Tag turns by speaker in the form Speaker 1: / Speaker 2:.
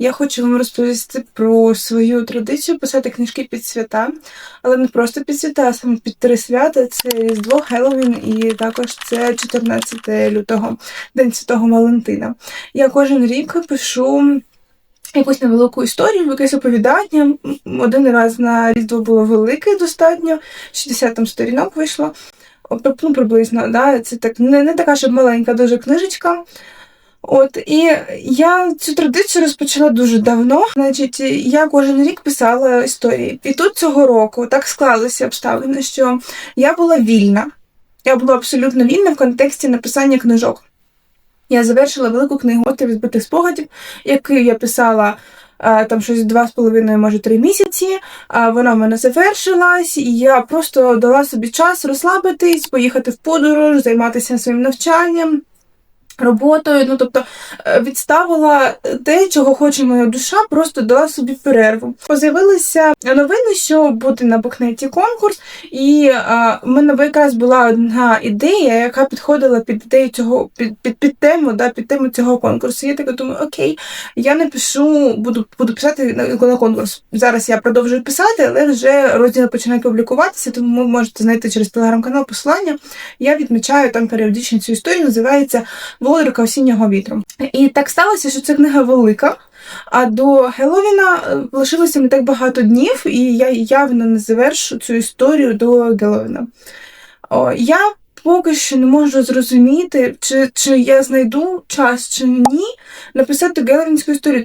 Speaker 1: Я хочу вам розповісти про свою традицію писати книжки під свята, але не просто під свята, а саме під три свята. Це Різдво, Хеллоуін і також це 14 лютого, День Святого Валентина. Я кожен рік пишу якусь невелику історію, якесь оповідання. Один раз на Різдво було велике достатньо, 60 там сторінок вийшло. Ну, приблизно, да? це так не, не така, щоб маленька дуже книжечка. От і я цю традицію розпочала дуже давно. Значить, я кожен рік писала історії. І тут цього року так склалися обставини, що я була вільна. Я була абсолютно вільна в контексті написання книжок. Я завершила велику книгу «Острів збитих спогадів, яку я писала е, там щось два з половиною, може, три місяці. А вона в мене завершилась, і я просто дала собі час розслабитись, поїхати в подорож, займатися своїм навчанням. Роботою, ну тобто е, відставила те, чого хоче моя душа, просто дала собі перерву. Поз'явилися новини, що буде на букнеті конкурс, і е, в мене якраз була одна ідея, яка підходила під ідею цього під, під, під тему, да, під тему цього конкурсу. Я така думаю, окей, я напишу, буду, буду писати на, на конкурс. Зараз я продовжую писати, але вже розділ починає публікуватися, тому ви можете знайти через телеграм-канал посилання. Я відмічаю там періодично цю історію, називається Володарка осіннього вітру. І так сталося, що ця книга велика. А до Геловіна е, лишилося не так багато днів, і я явно не завершу цю історію до Геловіна. О, я поки що не можу зрозуміти, чи, чи я знайду час, чи ні, написати Геловінську історію.